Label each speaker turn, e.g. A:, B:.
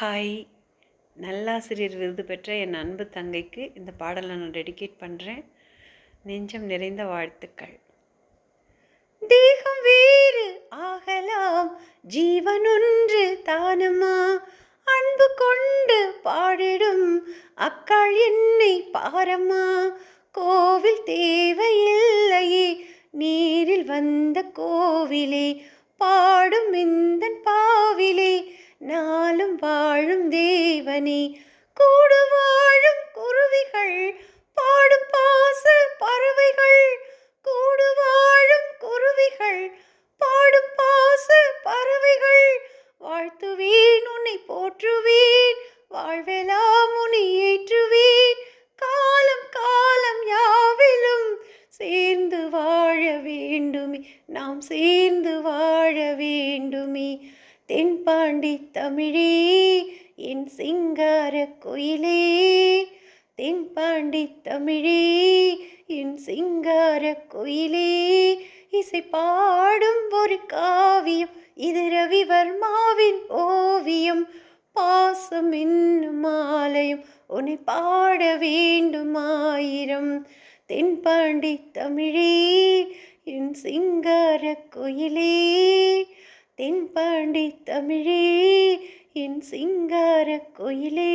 A: Hi. நல்லாசிரியர் விருது பெற்ற என் அன்பு தங்கைக்கு இந்த பாடலை நான் டெடிகேட் பண்ணுறேன் நெஞ்சம் நிறைந்த வாழ்த்துக்கள். தேகம் வேறு ஆகலாம். ஜீவனொன்று தானமா? அன்பு கொண்டு பாடிடும் அக்காள் என்னை பாரம்மா கோவில் தேவையில்லையே. நீரில் வந்த கோவிலே பாடும் இந்த பாவிலே பாழும் தேவனே கூடு வாழும் குருவிகள் பாடும் பாச பறவைகள் கூடு வாழும் குருவிகள் பாடும் பாச பறவைகள் வாழ்த்துவேன் உன்னை போற்றுவேன் வாழ்வெல்லாம் உன்னை ஏற்றுவேன் காலம் காலம் யாவிலும் சேர்ந்து வாழ வேண்டுமே நாம் சேர்ந்து வாழ வேண்டுமே. தென்பாண்டி தமிழே என் சிங்கார கோயிலே. தென்பாண்டி தமிழே என் சிங்கார கோயிலே. இசை பாடும் ஒரு காவியம் இது ரவிவர்மாவின் ஓவியம். பாசம் என்னும் மாலையும் உன்னை பாட வேண்டுமாயிரம். தென்பாண்டி தமிழே என் சிங்கார கோயிலே. தென்பாண்டி தமிழே என் சிங்கார கோயிலே.